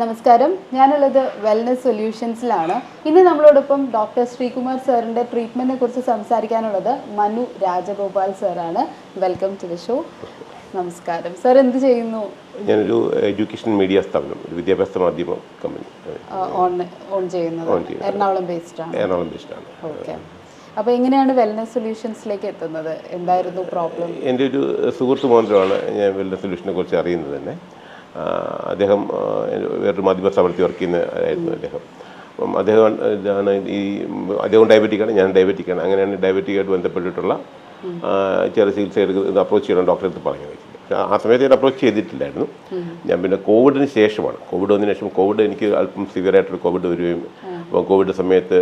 നമസ്കാരം. ഞാനുള്ളത് വെൽനസ് സൊല്യൂഷൻസിലാണ് ഇന്ന് നമ്മളോടൊപ്പം ഡോക്ടർ ശ്രീകുമാർ സാറിന്റെ ട്രീറ്റ്മെന്റിനെ കുറിച്ച് സംസാരിക്കാനുള്ളത് മനു രാജഗോപാൽ സാറാണ്. വെൽക്കം ടു ദ ഷോ നമസ്കാരം. സാർ എന്ത് ചെയ്യുന്നു? ഞാനൊരു എഡ്യൂക്കേഷൻ മീഡിയ സ്ഥാപനം ഒരു വിദ്യാഭ്യാസ മാധ്യമ കമ്പനി ഓൺ ഓൺ ചെയ്യുന്നത്. എറണാകുളം ബേസ്ഡ് ആണ്. എറണാകുളം ആണ്. ഓക്കെ അപ്പോൾ എങ്ങനെയാണ് വെൽനസ് സൊല്യൂഷൻസിലേക്ക് എത്തുന്നത്? എന്തായിരുന്നു പ്രോബ്ലം എന്റെ ഒരു സുഹൃത്ത് മാത്രമാണ് ഞാൻ വെൽനസ് സൊല്യൂഷനെ കുറിച്ച് അറിയുന്നത് തന്നെ. അദ്ദേഹം വേറൊരു മാധ്യമ സ്ഥാപനത്തിൽ വർക്ക് ചെയ്യുന്ന ആയിരുന്നു അദ്ദേഹം? അപ്പം അദ്ദേഹം ഇതാണ് ഈ അദ്ദേഹം ഡയബറ്റിക്കാണ് ഞാൻ ഡയബറ്റിക്കാണ് അങ്ങനെയാണ് ഡയബറ്റിക്കായിട്ട് ബന്ധപ്പെട്ടിട്ടുള്ള ചെറിയ ചികിത്സ എടുക്കുന്നത് അപ്രോച്ച് ചെയ്യണം ഡോക്ടറെ അടുത്ത് പറഞ്ഞു വെച്ചത് ആ സമയത്ത് ഞാൻ അപ്രോച്ച് ചെയ്തിട്ടില്ലായിരുന്നു. ഞാൻ പിന്നെ കോവിഡിന് ശേഷമാണ്. കോവിഡ് വന്നതിന് ശേഷം കോവിഡ് എനിക്ക് അല്പം സിവിയറായിട്ടൊരു കോവിഡ് വരികയും അപ്പോൾ കോവിഡ് സമയത്ത്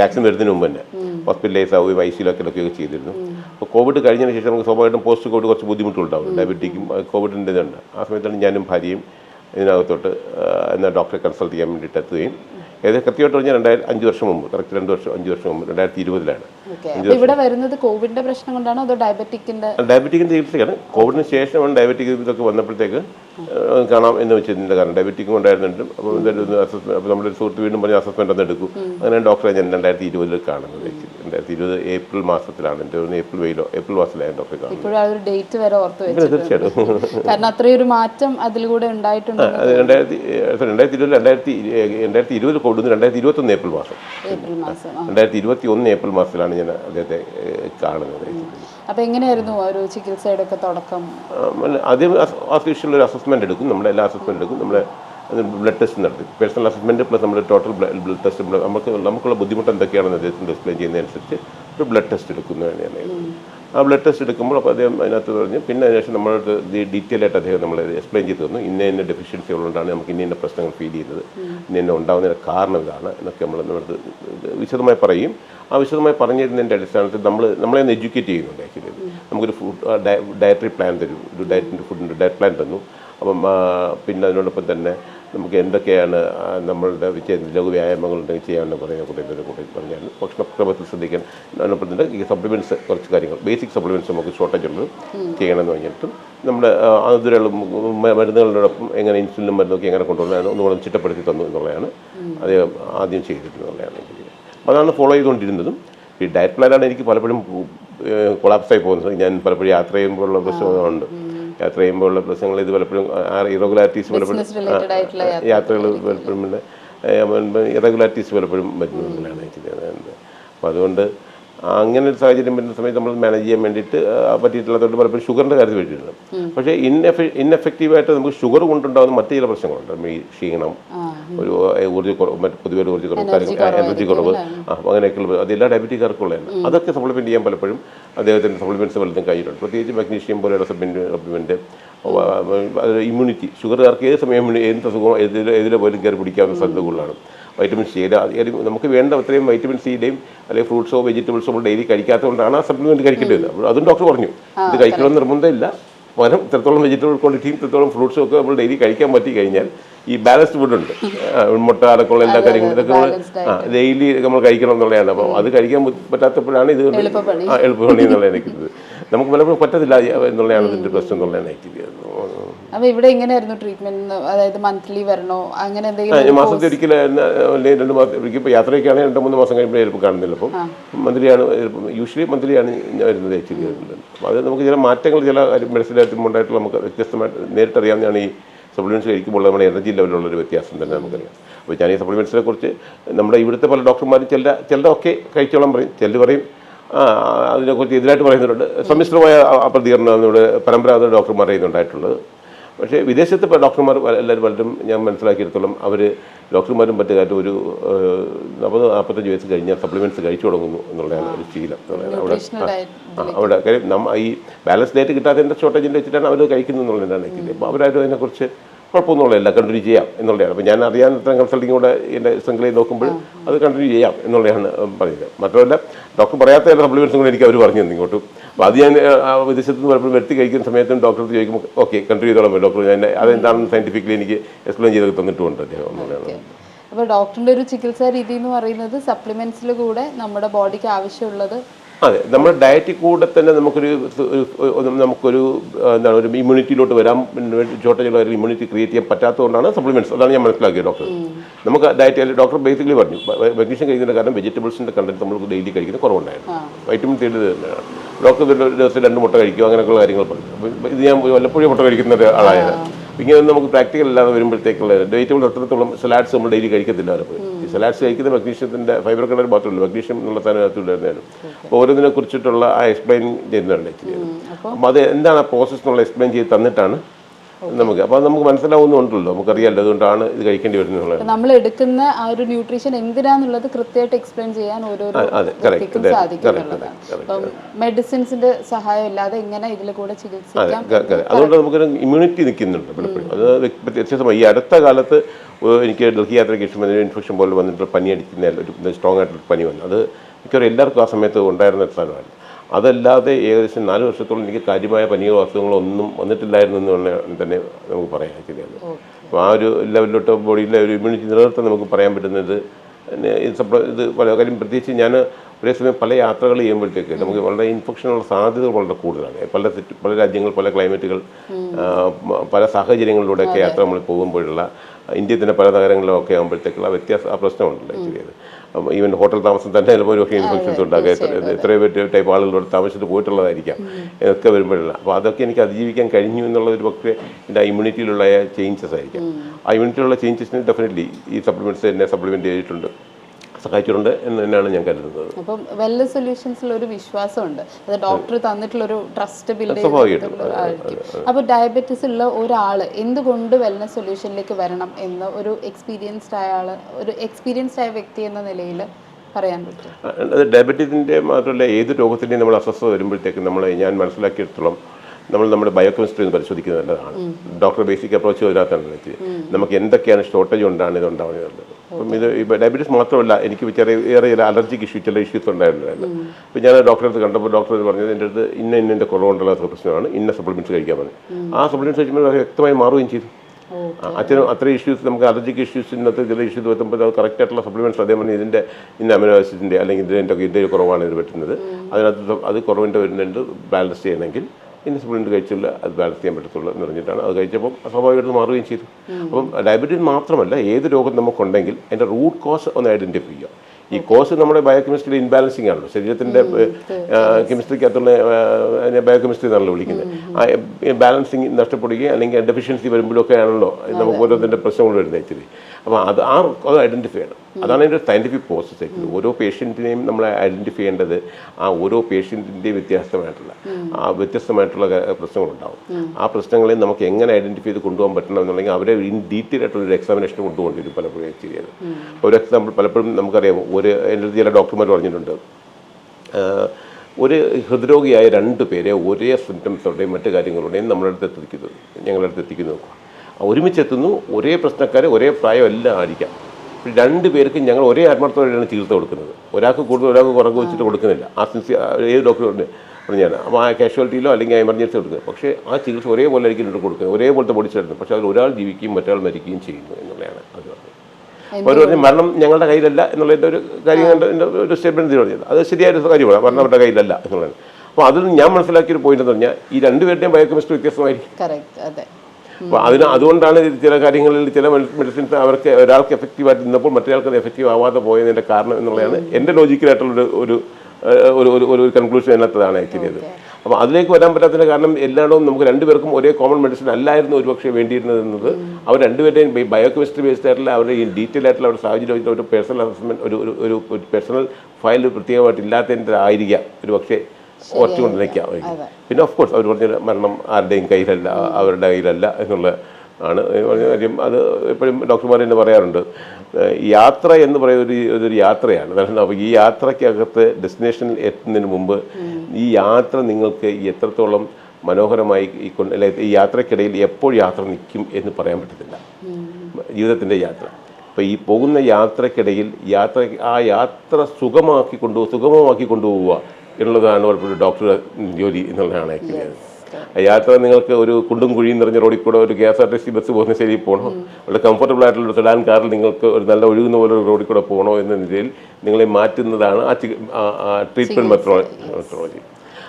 വാക്സിൻ വരുന്നതിന് മുമ്പ് തന്നെ ഹോസ്പിറ്റലൈസ് ആവുകയും ഐ സിയിലൊക്കെ കിടക്കുകയൊക്കെ ചെയ്തിരുന്നു. അപ്പോൾ കോവിഡ് കഴിഞ്ഞതിന് ശേഷം നമുക്ക് സ്വാഭാവികമായിട്ടും പോസ്റ്റ് കോവിഡ് കുറച്ച് ബുദ്ധിമുട്ടുണ്ടാവും ഡയബറ്റിക്കും കോവിഡിന്റെ ഇതുണ്ട്. ആ സമയത്താണ് ഞാനും ഭാര്യയും ഇതിനകത്തോട്ട് എന്നാൽ ഡോക്ടറെ കൺസൾട്ട് ചെയ്യാൻ വേണ്ടിയിട്ട് എത്തുകയും. ഏകദേശം കൃത്യമായിട്ട് പറഞ്ഞാൽ രണ്ടായിരത്തി അഞ്ച് വർഷം മുമ്പ് കറക്റ്റ് രണ്ട് വർഷം അഞ്ച് വർഷം മുമ്പ് രണ്ടായിരത്തി ഇരുപതിലാണ്. ഇവിടെ വരുന്നത് കോവിഡിന്റെ പ്രശ്നം കൊണ്ടാണോ അതോ ഡയബറ്റിക്കിന്റെ? ഡയബറ്റിക്കിന്റെ ചികിത്സയാണ്. കോവിഡിന് ശേഷമാണ് ഡയബറ്റിക് ഇതൊക്കെ വന്നപ്പോഴത്തേക്ക് കാണാം എന്ന് വെച്ചതിന്റെ കാരണം. ഡയബറ്റിക്കും ഉണ്ടായിരുന്നുണ്ട് അപ്പോൾ ഇതൊരു അസസ്മെന്റ് അപ്പോൾ നമ്മുടെ സുഹൃത്ത് വീണ്ടും പറഞ്ഞ അസസ്മെന്റ് ഒന്ന് എടുക്കും. അങ്ങനെ ഡോക്ടറെ ഞാൻ രണ്ടായിരത്തി ഇരുപതിൽ കാണുന്നത് രണ്ടായിരത്തി ഇരുപത് ഏപ്രിൽ മാസത്തിലാണ്. എന്റെ തോന്നുന്നു ഏപ്രിൽ വെയിലോ ഏപ്രിൽ മാസത്തിലാണ് ഡോക്ടറെ ഇപ്പോഴും ആ ഒരു ഡേറ്റ് വരെ ഓർത്ത് വെച്ചിട്ടുണ്ട്. തീർച്ചയായിട്ടും. കാരണം അത്രയും ഒരു മാറ്റം അതിലൂടെ ഉണ്ടായിട്ടുണ്ട് അത് രണ്ടായിരത്തി രണ്ടായിരത്തി ഇരുപത് രണ്ടായിരത്തി രണ്ടായിരത്തി ഇരുപത് കൊടുന്ന് രണ്ടായിരത്തി ഇരുപത്തൊന്ന് ഏപ്രിൽ മാസം. ഏപ്രിൽ മാസം ആ. രണ്ടായിരത്തി ഇരുപത്തി ഒന്ന് ഏപ്രിൽ മാസത്തിലാണ് ഞാൻ അദ്ദേഹത്തെ ഏഹ് കാണുന്നത്. അപ്പൊ എങ്ങനെയായിരുന്നു ആ ഒരു ചികിത്സയുടെ ഒക്കെ തുടക്കം? ആം, ആദ്യം ആസ് യൂഷ്വൽ ഒരു അസസ്മെന്റ് എടുക്കും. നമ്മുടെ എല്ലാ അസസ്മെന്റ് എടുക്കും. നമ്മുടെ ബ്ലഡ് ടെസ്റ്റ് നടത്തി. പേഴ്സണൽ അസസ്മെന്റ് പ്ലസ് നമ്മുടെ ടോട്ടൽ ബ്ലഡ് ടെസ്റ്റ് നമുക്ക് നമുക്കുള്ള ബുദ്ധിമുട്ട് എന്തൊക്കെയാണെന്ന് അദ്ദേഹത്തിന് എക്സ്പ്ലെയിൻ ചെയ്യുന്നതനുസരിച്ച് ഒരു ബ്ലഡ് ടെസ്റ്റ് എടുക്കുന്നതാണ് ഞാൻ ആ ബ്ലഡ് ടെസ്റ്റ് എടുക്കുമ്പോൾ അപ്പോൾ അദ്ദേഹം അതിനകത്ത് പറഞ്ഞ് പിന്നെ അതിനുശേഷം നമ്മളോട് ഡീറ്റെയിൽ ആയിട്ട് അദ്ദേഹം നമ്മൾ എക്സ്പ്ലെയിൻ ചെയ്ത് തന്നു. ഇന്ന ഇന്ന ഡെഫിഷ്യൻസി ഉള്ളതുകൊണ്ടാണ് നമുക്ക് ഇന്ന ഇന്ന പ്രശ്നങ്ങൾ ഫീൽ ചെയ്യുന്നത്. ഇന്ന ഇന്ന ഉണ്ടാകുന്നതിന് കാരണം ഇതാണ് എന്നൊക്കെ നമ്മൾ നമ്മളത് വിശദമായി പറയും. ആ വിശദമായി പറഞ്ഞിരുന്നതിന്റെ അടിസ്ഥാനത്തിൽ നമ്മൾ നമ്മളെ ഒന്ന് എഡ്യൂക്കേറ്റ് ചെയ്യുന്നുണ്ട് ആക്ച്വലി നമുക്കൊരു ഫുഡ് ഡയറ്ററി പ്ലാൻ തരും. ഒരു ഡയറ്റിന്റെ ഫുഡിന്റെ ഡയറ്റ് പ്ലാൻ തന്നു. അപ്പം പിന്നെ അതിനോടൊപ്പം തന്നെ നമുക്ക് എന്തൊക്കെയാണ് നമ്മളുടെ വിജയ ലഘു വ്യായാമങ്ങളുണ്ടെങ്കിൽ ചെയ്യാമെന്ന് പറയുന്ന കൂടെ ഇതിനെ കൂടെ പറഞ്ഞാൽ ഭക്ഷണക്രമത്തിൽ ശ്രദ്ധിക്കാൻ അതിനൊപ്പം തന്നെ ഈ സപ്ലിമെന്റ്സ് കുറച്ച് കാര്യങ്ങൾ. ബേസിക് സപ്ലിമെന്റ്സ് നമുക്ക് ഷോർട്ടേജ് ഉള്ളത് ചെയ്യണമെന്ന് പറഞ്ഞിട്ട് നമ്മുടെ അതിലുള്ള മരുന്നുകളോടൊപ്പം എങ്ങനെ ഇൻസുലിനും മരുന്നൊക്കെ എങ്ങനെ കൊണ്ടുവരണം ഒന്നുകൂടെ ചിട്ടപ്പെടുത്തി തന്നു എന്നുള്ളതാണ്. അദ്ദേഹം ആദ്യം ചെയ്തിട്ടുള്ളതാണ് അതാണ് ഫോളോ ചെയ്തുകൊണ്ടിരുന്നതും. ഈ ഡയറ്റ് പ്ലാനാണ് എനിക്ക് പലപ്പോഴും കൊളാപ്സായി പോകുന്നത്. ഞാൻ പലപ്പോഴും യാത്ര ചെയ്യുമ്പോഴുള്ള പ്രശ്നങ്ങളുണ്ട്. യാത്ര ചെയ്യുമ്പോഴുള്ള പ്രശ്നങ്ങൾ ഇത് പലപ്പോഴും ഇറഗുലാരിറ്റീസ് പലപ്പോഴും യാത്രകൾ പലപ്പോഴും ഇറഗുലാരിറ്റീസ് പലപ്പോഴും വരുന്നതാണ് എനിക്ക് അപ്പോൾ അതുകൊണ്ട് അങ്ങനെ ഒരു സാഹചര്യം വരുന്ന സമയത്ത് നമ്മൾ മാനേജ് ചെയ്യാൻ വേണ്ടിയിട്ട് പറ്റിയിട്ടുള്ളതുകൊണ്ട് പലപ്പോഴും ഷുഗറിന്റെ കാര്യത്തിൽ പറ്റിയിട്ടുണ്ട് പക്ഷേ ഇൻഎഫ ഇൻഎഫക്റ്റീവായിട്ട് നമുക്ക് ഷുഗർ കൊണ്ടുണ്ടാകുന്ന മറ്റു ചില പ്രശ്നങ്ങളുണ്ട്. ഈ ക്ഷീണം ഒരു ഊർജ കുറവ് മറ്റ് പൊതുവെ ഊർജ കുറവ് എനർജി കുറവ് അങ്ങനെയൊക്കെയുള്ള അത് എല്ലാ ഡയബറ്റിക്കാർക്കുള്ളതാണ് അതൊക്കെ സപ്ലിമെന്റ് ചെയ്യാൻ പലപ്പോഴും അദ്ദേഹത്തിന്റെ സപ്ലിമെന്റ്സ് പലതും കഴിഞ്ഞിട്ടുണ്ട് പ്രത്യേകിച്ച് മഗ്നീഷ്യം പോലെയുള്ള സപ്ലിമെന്റ് സപ്ലിമെന്റ് ഇമ്മ്യൂണിറ്റി ഷുഗറുകാർക്ക് ഏത് സമയം ഏത് എന്ത് അസുഖവും എതിരെ എതിരെ പോലും കയറി പിടിക്കാവുന്ന സാധ്യത കൂടുതലാണ്. വൈറ്റമിൻ സി നമുക്ക് വേണ്ട അത്രയും വൈറ്റമിൻ സിയുടെയും അല്ലെങ്കിൽ ഫ്രൂട്ട്സോ വെജിറ്റബിൾസോ നമ്മൾ ഡെയിലി കഴിക്കാത്തതുകൊണ്ടാണ് ആ സപ്ലിമെന്റ് കഴിക്കേണ്ടത്. അപ്പോൾ അതും ഡോക്ടർ പറഞ്ഞു. ഇത് കഴിക്കണമെന്ന് നിർബന്ധമില്ല. പകരം ഇത്രത്തോളം വെജിറ്റബിൾ ക്വാണ്ടിറ്റിയും ഇത്രത്തോളം ഫ്രൂട്ട്സും ഒക്കെ നമ്മൾ ഡെയിലി കഴിക്കാൻ പറ്റി കഴിഞ്ഞാൽ ഈ ബാലൻസ്ഡ് ഫുഡ് ഉണ്ട്. ഉൾമുട്ട മുട്ട അടക്കമുള്ള എല്ലാ കാര്യങ്ങളും ഇതൊക്കെ നമ്മൾ ഡെയിലി നമ്മൾ കഴിക്കണം എന്നുള്ളതാണ്. അപ്പോൾ അത് കഴിക്കാൻ പറ്റാത്തപ്പോഴാണ് ഇത് എളുപ്പമണി എളുപ്പപ്പണി. എന്നുള്ളത് എനിക്ക് ഇത്. നമുക്ക് പലപ്പോഴും പറ്റത്തില്ല. എന്നുള്ളതാണ് ഇതിന്റെ പ്രശ്നം എന്നുള്ളതാണ് എനിക്ക് അപ്പൊ ഇവിടെ എങ്ങനെയായിരുന്നു ട്രീറ്റ്മെന്റ് അതായത് മന്ത്ലി വരണോ? അങ്ങനെ എന്തെങ്കിലും മാസത്തിൽ ഒരിക്കൽ അല്ലെങ്കിൽ രണ്ട് മാസം ഒരിക്കൽ ഇപ്പോൾ യാത്രയൊക്കെ ആണെങ്കിൽ രണ്ട് മൂന്ന് മാസം കഴിയുമ്പോൾ ചിലപ്പോൾ കാണുന്നില്ല. അപ്പം മന്ത്ലിയാണ് യൂഷ്വലി മന്ത്ലിയാണ് ഞാൻ വരുന്നത് ആക്ച്വലി അപ്പോൾ അത് നമുക്ക് ചില മാറ്റങ്ങൾ ചില മെഡിസിൻ ഉണ്ടായിട്ടുള്ള നമുക്ക് വ്യത്യസ്തമായിട്ട് നേരിട്ടറിയാവുന്നതാണ് ഈ സപ്ലിമെന്റ്സ് കഴിക്കുമ്പോൾ നമ്മുടെ എനർജി ലെവലുള്ളൊരു വ്യത്യാസം തന്നെ നമുക്കറിയാം. അപ്പോൾ ഞാൻ ഈ സപ്ലിമെന്റ്സിനെ കുറിച്ച് നമ്മുടെ ഇവിടുത്തെ പല ഡോക്ടർമാരും ചില ചിലതൊക്കെ കഴിച്ചോളാൻ പറയും. ചില പറയും അതിനെക്കുറിച്ച് എതിരായിട്ട് പറയുന്നുണ്ട്. സമ്മിശ്രമായ പ്രതികരണമാണ് ഇവിടെ പരമ്പരാഗത ഡോക്ടർമാർ ചെയ്യുന്നുണ്ടായിട്ടുള്ളത് പക്ഷേ വിദേശത്തെ ഡോക്ടർമാർ എല്ലാവരും പലരും ഞാൻ മനസ്സിലാക്കിയിടത്തോളം അവർ ഡോക്ടർമാരും മറ്റു കാര്യം ഒരു നാൽപ്പത് നാൽപ്പത്തഞ്ച് വയസ്സ് കഴിഞ്ഞാൽ സപ്ലിമെന്റ്സ് കഴിച്ചു തുടങ്ങുന്നു എന്നുള്ളതാണ് ഒരു ശീലം അവിടെ അവിടെ കാര്യം നമ്മ ഈ ബാലൻസ് ഡയറ്റ് കിട്ടാത്തതിന്റെ ഷോർട്ടേജിന്റെ വെച്ചിട്ടാണ് അവർ കഴിക്കുന്നത് എന്നുള്ളതാണ് അപ്പോൾ അവരായിട്ട് അതിനെക്കുറിച്ച് കുഴപ്പമൊന്നുമില്ല കണ്ടിന്യൂ ചെയ്യാം എന്നുള്ളതാണ്. അപ്പോൾ ഞാൻ അറിയാൻ ഇത്ര കൺസൾട്ടിംഗ് കൂടെ എന്റെ ശൃംഖലയിൽ നോക്കുമ്പോൾ അത് കണ്ടിന്യൂ ചെയ്യാം എന്നുള്ളതാണ് പറയുന്നത് മാത്രമല്ല ഡോക്ടർ പറയാത്ത എല്ലാ സപ്ലിമെൻസും കൂടെ എനിക്ക് അവർ പറഞ്ഞു തന്നു ഇങ്ങോട്ടും. അപ്പോൾ അത് ഞാൻ വിദേശത്ത് നിന്ന് പലപ്പോഴും വരുത്തി കഴിക്കുന്ന സമയത്തും ഡോക്ടർ ചോദിക്കുമ്പോൾ ഓക്കെ കണ്ടിന്യൂ ചെയ്തോളാം ഡോക്ടർ ഞാൻ അതെന്താണെന്ന് സയന്റിഫിക്കലി എനിക്ക് എക്സ്പ്ലെയിൻ ചെയ്ത് തന്നിട്ടുമുണ്ട് അദ്ദേഹം എന്നുള്ളതാണ്. അപ്പോൾ ഡോക്ടറിന്റെ ഒരു ചികിത്സാ രീതി എന്ന് പറയുന്നത് സപ്ലിമെൻസിൽ കൂടെ നമ്മുടെ ബോഡിക്ക് ആവശ്യമുള്ളത് അതെ നമ്മൾ ഡയറ്റിൽ കൂടെ തന്നെ നമുക്കൊരു ഒരു- ഒരു- നമുക്കൊരു എന്താണ് ഒരു ഇമ്മ്യൂണിറ്റിയിലോട്ട് വരാൻ ഷോർട്ടേജുള്ള ഒരു ഇമ്മ്യൂണിറ്റി ക്രിയേറ്റ് ചെയ്യാൻ പറ്റാത്തതുകൊണ്ടാണ് സപ്ലിമെന്റ്സ് അതാണ് ഞാൻ മനസ്സിലാക്കിയത് ഡോക്ടർ നമുക്ക് ഡയറ്റ് ഡോക്ടർ ബേസിക്കലി പറഞ്ഞു വെക്കേഷൻ കഴിക്കുന്ന കാരണം വെജിറ്റബിൾസിന്റെ കണ്ടന്റ് നമ്മൾ ഡെയിലി കഴിക്കുന്ന കുറവുണ്ടായിരുന്നു. വൈറ്റമിൻ തേടി തന്നെയാണ്. ഡോക്ടർ ഒരു ദിവസം രണ്ട് മുട്ട കഴിക്കുക അങ്ങനെയൊക്കെയുള്ള കാര്യങ്ങൾ പറഞ്ഞു. അപ്പോൾ ഇത് ഞാൻ വല്ലപ്പോഴും മുട്ട കഴിക്കുന്ന ഒരാളായത് ഇങ്ങനെ നമുക്ക് പ്രാക്ടിക്കൽ അല്ലാതെ വരുമ്പോഴത്തേക്കുള്ള വെജിറ്റബിൾ എത്രത്തോളം സലാഡ്സ് നമ്മൾ ഡെയിലി കഴിക്കത്തില്ല സലാഡ്സ് കഴിക്കുന്ന മഗ്നീഷ്യത്തിന്റെ ഫൈബർ കണ്ടന്റ് മാത്രമല്ല മഗ്നീഷ്യം എന്നുള്ള സാധനത്തിലുണ്ടായിരുന്നു അപ്പോൾ ഓരോന്നിനെ കുറിച്ചിട്ടുള്ള ആ എക്സ്പ്ലെയിൻ ചെയ്യുന്നുണ്ട് ആക്ച്വലി അപ്പോൾ? അത് എന്താണ് ആ പ്രോസസ്സ് എന്നുള്ള എക്സ്പ്ലെയിൻ ചെയ്ത് തന്നിട്ടാണ് നമുക്ക്. അപ്പോൾ നമുക്ക് മനസ്സിലാവുന്നുണ്ടല്ലോ നമുക്കറിയാമല്ലോ അതുകൊണ്ടാണ് ഇത് കഴിക്കേണ്ടി വരുന്നത് നമ്മൾ എടുക്കുന്ന ആ ഒരു ന്യൂട്രീഷൻ എന്തിനാന്നുള്ളത് കൃത്യമായിട്ട് എക്സ്പ്ലെയിൻ ചെയ്യാൻ ഓരോരോ വ്യക്തിക്കും സാധിക്കും മെഡിസിൻസിന്റെ സഹായം ഇല്ലാതെ ഇങ്ങനെ ഇതിൽ കൂടെ ചികിത്സിക്കാം. അതുകൊണ്ട് നമുക്കൊരു ഇമ്മ്യൂണിറ്റി നിൽക്കുന്നുണ്ട് പലപ്പോഴും. അത് വ്യത്യസ്തമായി. ഈ അടുത്ത കാലത്ത് എനിക്ക് ഡൽഹി യാത്രയ്ക്ക് ഇഷ്ടം ഇൻഫെക്ഷൻ പോലെ വന്നിട്ടുള്ള പനി അടിക്കുന്ന ഒരു സ്ട്രോങ് ആയിട്ടൊരു പനി വന്നു. അത് മിക്കവാറും എല്ലാവർക്കും ആ സമയത്ത് ഉണ്ടായിരുന്ന സാധനമാണ് അതല്ലാതെ ഏകദേശം നാല് വർഷത്തോളം എനിക്ക് കാര്യമായ പനിയോ അസുഖങ്ങളോ ഒന്നും വന്നിട്ടില്ലായിരുന്നു എന്ന് തന്നെ- തന്നെ നമുക്ക് പറയാം ശരിയാണ്. അപ്പോൾ ആ ഒരു ലെവലിലോട്ട് ബോഡിയിലെ ഒരു ഇമ്മ്യൂണിറ്റി നിലനിർത്താൻ നമുക്ക് പറയാൻ പറ്റുന്നത് ഇത് പല കാര്യം പ്രത്യേകിച്ച് ഞാൻ ഒരേ സമയം പല യാത്രകൾ ചെയ്യുമ്പോഴത്തേക്ക് നമുക്ക് വളരെ ഇൻഫെക്ഷനുള്ള സാധ്യതകൾ വളരെ കൂടുതലാണ്. പല പല രാജ്യങ്ങൾ പല ക്ലൈമറ്റുകൾ പല സാഹചര്യങ്ങളിലൂടെയൊക്കെ യാത്ര നമ്മൾ പോകുമ്പോഴുള്ള ഇന്ത്യയിൽ തന്നെ പല നഗരങ്ങളിലൊക്കെ ആകുമ്പോഴത്തേക്കുള്ള വ്യത്യാസം ആ പ്രശ്നമുണ്ടല്ലോ അപ്പം ഈവൻ ഹോട്ടൽ താമസം തന്നെ ചിലപ്പോൾ ഒരു പക്ഷേ ഇൻഫെക്ഷൻസ് ഉണ്ടാക്കുക എത്ര- എത്രയോ പേര് ടൈപ്പ് ആളുകളോട് താമസിച്ചിട്ട് പോയിട്ടുള്ളതായിരിക്കാം. ഇതൊക്കെ വരുമ്പോഴല്ല അപ്പോൾ അതൊക്കെ എനിക്ക് അതിജീവിക്കാൻ കഴിഞ്ഞു എന്നുള്ള ഒരു പക്ഷേ എന്റെ ഇമ്മ്യൂണിറ്റിയിലുള്ള ചേഞ്ചസ് ആയിരിക്കാം. ആ ഇമ്മ്യൂണിറ്റിയിലുള്ള ചേഞ്ചസിന് ഡെഫിനറ്റ്ലി ഈ സപ്ലിമെന്റ്സ് എന്നെ സപ്ലിമെന്റ് ചെയ്തിട്ടുണ്ട്. സഹായിച്ചിട്ടുണ്ട് എന്ന് തന്നെയാണ് ഞാൻ കരുതുന്നത്. അപ്പം വെല്ല സൊല്യൂഷൻസിൽ ഒരു വിശ്വാസമുണ്ട്. അത് ഡോക്ടർ തന്നിട്ടുള്ള ഒരു ട്രസ്റ്റ് ബിൽഡ്. അപ്പോൾ ഡയബറ്റീസ് ഉള്ള ഒരാൾ എന്തുകൊണ്ട് വെൽനസ് സൊല്യൂഷനിലേക്ക് വരണം എന്ന് ഒരു എക്സ്പീരിയൻസ്ഡ് ആയ ആൾ ഒരു എക്സ്പീരിയൻസ്ഡ് ആയ വ്യക്തി എന്ന നിലയിൽ പറയാൻ പറ്റും. അത് ഡയബറ്റീസിന്റെ മാത്രമല്ല ഏത് രോഗത്തിന്റെയും നമ്മൾ അസ്വസ്ഥത വരുമ്പോഴത്തേക്കും നമ്മൾ ഞാൻ മനസ്സിലാക്കിയിടത്തോളം നമ്മൾ നമ്മുടെ ബയോകെമിസ്ട്രി പരിശോധിക്കുന്നത് നല്ലതാണ്. ഡോക്ടർ ബേസിക് അപ്രോച്ച് അതിനകത്താണ് നമുക്ക് എന്തൊക്കെയാണ് ഷോർട്ടേജ് കൊണ്ടാണ് ഇത് ഉണ്ടാവുന്നത്? അപ്പം ഇത് ഡയബറ്റീസ് മാത്രമല്ല എനിക്ക് ചെറിയ ഏറെ ചില അലർജിക്ക് ഇഷ്യൂ ചില ഇഷ്യൂസ് ഉണ്ടായിരുന്നില്ല അപ്പം ഞാൻ ഡോക്ടറെ അടുത്ത് കണ്ടപ്പോൾ ഡോക്ടർ പറഞ്ഞത് എന്റെ അടുത്ത് ഇന്ന ഇന്ന കുറവുണ്ടല്ലാത്ത പ്രശ്നമാണ് ഇന്ന സപ്ലിമെന്റ്സ് കഴിക്കാൻ പറഞ്ഞു. ആ സപ്ലിമെന്റ്സ് കഴിക്കുമ്പോൾ വ്യക്തമായി മാറുകയും ചെയ്തു. അച്ഛനും അത്ര ഇഷ്യൂസ് നമുക്ക് അലർജിക്ക് ഇഷ്യൂസ് ഇന്നത്തെ ചില ഇഷ്യൂസ് വരുമ്പോൾ അത് കറക്റ്റ് ആയിട്ടുള്ള സപ്ലിമെന്റ്സ് അതേപോലെ ഇതിന്റെ ഇന്ന അമിനോ ആസിഡിന്റെ അല്ലെങ്കിൽ ഇതിന്റെ ഇതിന്റെ കുറവാണ് ഇത് പറ്റുന്നത്. അതിനകത്ത് അത് കുറവിന്റെ വരുന്നുണ്ട് ബാലൻസ് ചെയ്യണമെങ്കിൽ. ഇന്ന സപ്ലിമെന്റ് കഴിച്ചില്ല അത് ബാലൻസ് ചെയ്യാൻ പറ്റത്തുള്ളൂ എന്ന് പറഞ്ഞിട്ടാണ്. അത് കഴിച്ചപ്പോൾ സ്വാഭാവികമായിട്ട് മാറുകയും ചെയ്തു. അപ്പം ഡയബറ്റീസ് മാത്രമല്ല ഏത് രോഗം നമുക്കുണ്ടെങ്കിൽ അതിന്റെ റൂട്ട് കോസ് ഒന്ന് ഐഡന്റിഫൈ ചെയ്യുക. ഈ കോസ് നമ്മുടെ ബയോകെമിസ്ട്രിയിൽ ഇൻബാലൻസിങ് ആണല്ലോ. ശരീരത്തിന്റെ കെമിസ്ട്രിക്കകത്തുള്ള ബയോകെമിസ്ട്രി എന്നാണല്ലോ വിളിക്കുന്നത്. ആ ബാലൻസിങ് നഷ്ടപ്പെടുകയും അല്ലെങ്കിൽ ഡെഫിഷ്യൻസി വരുമ്പോഴൊക്കെ ആണല്ലോ നമുക്ക് ഓരോന്നിന്റെ പ്രശ്നങ്ങൾ വരുന്നത് ആക്ച്വലി അപ്പോൾ അത് ആ അത് ഐഡന്റിഫൈ ചെയ്യണം. അതാണ് അതിന്റെ സയന്റിഫിക് പ്രോസസ് ആക്ച്വലി ഓരോ പേഷ്യന്റിനെയും നമ്മൾ ഐഡന്റിഫൈ ചെയ്യേണ്ടത് ആ ഓരോ പേഷ്യന്റിന്റെയും വ്യത്യസ്തമായിട്ടുള്ള ആ വ്യത്യസ്തമായിട്ടുള്ള പ്രശ്നങ്ങളുണ്ടാവും. ആ പ്രശ്നങ്ങളെ നമുക്ക് എങ്ങനെ ഐഡന്റിഫൈ ചെയ്ത് കൊണ്ടുപോകാൻ പറ്റണം എന്നുണ്ടെങ്കിൽ അവരെ ഇൻ ഡീറ്റെയിൽ ആയിട്ടുള്ള ഒരു എക്സാമിനേഷൻ കൊണ്ടുപോകേണ്ടി വരും പലപ്പോഴും ആക്ച്വലി ഒരു എക്സാമ്പിൾ പലപ്പോഴും നമുക്കറിയാം ഒരു എന്റെ ചില ഡോക്ടർമാർ പറഞ്ഞിട്ടുണ്ട്. ഒരു ഹൃദ്രോഗിയായ രണ്ട് പേരെ ഒരേ സിംറ്റംസോടെയും മറ്റു കാര്യങ്ങളുടെയും നമ്മളുടെ അടുത്ത് എത്തിക്കുന്നത് ഞങ്ങളുടെ അടുത്ത് എത്തിക്കുന്നു ഒരുമിച്ച് എത്തുന്നു ഒരേ പ്രശ്നക്കാരെ ഒരേ പ്രായം എല്ലാം ആയിരിക്കാം. രണ്ട് പേർക്ക് ഞങ്ങൾ ഒരേ ആത്മാർത്ഥത്തോടെയാണ് ചികിത്സ കൊടുക്കുന്നത്. ഒരാൾക്ക് കൂടുതൽ ഒരാൾക്ക് കുറവ് വെച്ചിട്ട് കൊടുക്കുന്നില്ല. ആ സിൻസി ഏത് ഡോക്ടർ പറഞ്ഞാണ്. അപ്പോൾ ആ കാഷ്വാലിറ്റിയിലോ അല്ലെങ്കിൽ എമർജൻസി കൊടുക്കുന്നത് പക്ഷേ ആ ചികിത്സ ഒരേപോലെ ആയിരിക്കും കൊടുക്കുന്നത്. ഒരേപോലത്തെ ചേർന്ന് പക്ഷേ അതിൽ ഒരാൾ ജീവിക്കുകയും മറ്റൊരാൾ മരിക്കുകയും ചെയ്യുന്നു പറഞ്ഞത് ഒരു പറഞ്ഞ് മരണം ഞങ്ങളുടെ കയ്യിലല്ല എന്നുള്ളതിന്റെ ഒരു കാര്യം കണ്ട് എന്റെ ഒരു സ്റ്റേറ്റ്മെന്റ് പറഞ്ഞത്. അത് ശരിയായൊരു കാര്യമാണ്. മരണം അവരുടെ കയ്യിലല്ല എന്നുള്ളതാണ്. അപ്പോൾ അതിൽ ഞാൻ മനസ്സിലാക്കിയൊരു പോയിന്റ് എന്ന് പറഞ്ഞാൽ ഈ രണ്ടുപേരുടെയും ബയോകെമിസ്ട്രി വ്യത്യസ്തമായിരിക്കും. അപ്പോൾ അതിന് അതുകൊണ്ടാണ് ചില കാര്യങ്ങളിൽ ചില മെഡിസിൻസ് അവർക്ക് ഒരാൾക്ക് എഫക്റ്റീവായിട്ട് നിന്നപ്പോൾ മറ്റൊരാൾക്ക് അത് എഫക്റ്റീവ് ആവാതെ പോയതിന്റെ കാരണം എന്നുള്ളതാണ് എന്റെ ലോജിക്കലായിട്ടുള്ളൊരു ഒരു ഒരു ഒരു ഒരു കൺക്ലൂഷൻ അതിനകത്തതാണ് ആക്ച്വലി അത് അപ്പോൾ അതിലേക്ക് വരാൻ പറ്റാത്തതിന്റെ കാരണം എല്ലായിടവും നമുക്ക് രണ്ടുപേർക്കും ഒരേ കോമൺ മെഡിസിൻ അല്ലായിരുന്നു ഒരുപക്ഷെ വേണ്ടിയിരുന്നത്. എന്നത് അവർ രണ്ടുപേരുടെയും ബയോ കെമിസ്ട്രി ബേസ്ഡ് ആയിട്ടുള്ള അവരുടെ ഈ ഡീറ്റെയിൽ ആയിട്ടുള്ള അവരുടെ സാഹചര്യം ഒരു പേഴ്സണൽ അസസ്മെന്റ് ഒരു ഒരു ഒരു പേഴ്സണൽ ഫയൽ പ്രത്യേകമായിട്ട് ഇല്ലാത്തതിന്റെ ആയിരിക്കാം. ഒരു പക്ഷേ കുറച്ചുകൊണ്ട് നിൽക്കാം. പിന്നെ ഓഫ് കോഴ്സ് അവർ പറഞ്ഞ മരണം ആരുടെയും കയ്യിലല്ല അവരുടെ കയ്യിലല്ല എന്നുള്ള ആണ്. പറഞ്ഞ കാര്യം അത് എപ്പോഴും ഡോക്ടർമാർ തന്നെ പറയാറുണ്ട്. യാത്ര എന്ന് പറയുന്ന ഒരു ഇതൊരു യാത്രയാണ്. കാരണം അപ്പോൾ ഈ യാത്രയ്ക്കകത്ത് ഡെസ്റ്റിനേഷനിൽ എത്തുന്നതിന് മുമ്പ് ഈ യാത്ര നിങ്ങൾക്ക് എത്രത്തോളം മനോഹരമായി ഈ കൊണ്ട് ഈ യാത്രക്കിടയിൽ എപ്പോൾ യാത്ര നിൽക്കും എന്ന് പറയാൻ പറ്റത്തില്ല. ജീവിതത്തിന്റെ യാത്ര. അപ്പോൾ ഈ പോകുന്ന യാത്രക്കിടയിൽ യാത്ര ആ യാത്ര സുഖമാക്കി കൊണ്ടുപോകുക സുഗമമാക്കി കൊണ്ടുപോവുക എന്നുള്ളതാണ് പലപ്പോഴും ഡോക്ടർ ജോലി എന്നുള്ളതാണ് യാത്ര നിങ്ങൾക്ക് ഒരു കുണ്ടും കുഴിയും നിറഞ്ഞ റോഡിൽ കൂടെ ഒരു K S R T C bus പോകുന്ന ശരി പോകണോ. വളരെ കംഫർട്ടബിൾ ആയിട്ടുള്ള ഒരു സെഡാൻ കാറിൽ നിങ്ങൾക്ക് ഒരു നല്ല ഒഴുകുന്ന പോലെ ഒരു റോഡിൽ കൂടെ പോകണോ എന്ന നിലയിൽ നിങ്ങളെ മാറ്റുന്നതാണ് ആ ട്രീറ്റ്മെന്റ് മെട്രോളജി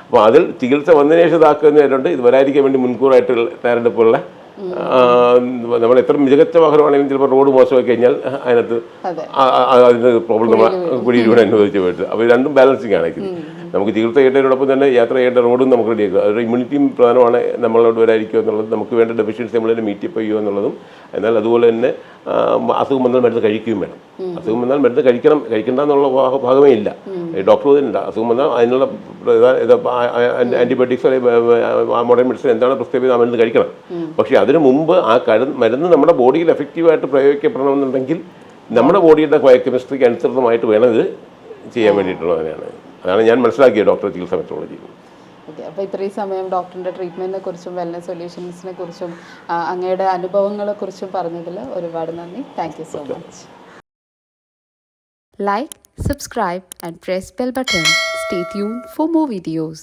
അപ്പോൾ അതിൽ ചികിത്സ വന്നതിന് ശേഷം ഇതാക്കുന്നവരുണ്ട് ഇത് വരാതിരിക്കാൻ വേണ്ടി മുൻകൂറായിട്ട് തയ്യാറെടുപ്പുള്ള നമ്മൾ എത്ര മികച്ച വാഹനമാണെങ്കിലും ചിലപ്പോൾ റോഡ് മോശമായി കഴിഞ്ഞാൽ അതിനകത്ത് അതിന്റെ പ്രോബ്ലം കുഴിയിലൂടെ അനുവദിച്ച് പോയിട്ട്. അപ്പോൾ രണ്ടും ബാലൻസിങ് ആണ് നമുക്ക് ചികിത്സ ചെയ്യേണ്ടതിനോടൊപ്പം തന്നെ യാത്ര ചെയ്യേണ്ട റോഡും നമുക്ക് റെഡിയാക്കുക. അതൊരു ഇമ്മ്യൂണിറ്റിയും പ്രധാനമാണ് നമ്മളോട് വരായിരിക്കുക എന്നുള്ളത് നമുക്ക് വേണ്ട ഡെഫിഷ്യൻസി നമ്മൾ തന്നെ മീറ്റ് ചെയ്യുക എന്നുള്ളതും. എന്നാൽ അതുപോലെ തന്നെ അസുഖം വന്നാൽ മരുന്ന് കഴിക്കുകയും വേണം. അസുഖം വന്നാൽ മരുന്ന് കഴിക്കണം കഴിക്കണ്ട എന്നുള്ള ഭാഗമേ ഇല്ല. ഡോക്ടർ തന്നെ അസുഖം വന്നാൽ അതിനുള്ള ആന്റിബയോട്ടിക്സ് മോഡേൺ മെഡിസിൻ എന്താണ് പ്രിസ്ക്രൈബ് ചെയ്ത് ആ മരുന്ന് കഴിക്കണം. പക്ഷേ അതിനു മുമ്പ് ആ കരു മരുന്ന് നമ്മുടെ ബോഡിയിൽ എഫക്റ്റീവായിട്ട് പ്രയോഗിക്കപ്പെടണമെന്നുണ്ടെങ്കിൽ നമ്മുടെ ബോഡിയുടെ കെമിസ്ട്രിക്ക് അനുസൃതമായിട്ട് വേണം ഇത് ചെയ്യാൻ വേണ്ടിയിട്ടുള്ളതിനാണ് അതാണ് ഞാൻ മനസ്സിലാക്കിയത് ഡോക്ടർ ചികിത്സ മെത്തോളജി. ഓക്കെ അപ്പോൾ ഇത്രയും സമയം ഡോക്ടറിന്റെ ട്രീറ്റ്മെന്റിനെ കുറിച്ചും വെൽനസ് സൊല്യൂഷൻസിനെ കുറിച്ചും അങ്ങയുടെ അനുഭവങ്ങളെ കുറിച്ചും പറഞ്ഞതിൽ ഒരുപാട് നന്ദി. Thank so much like subscribe and press bell button stay tune for more videos.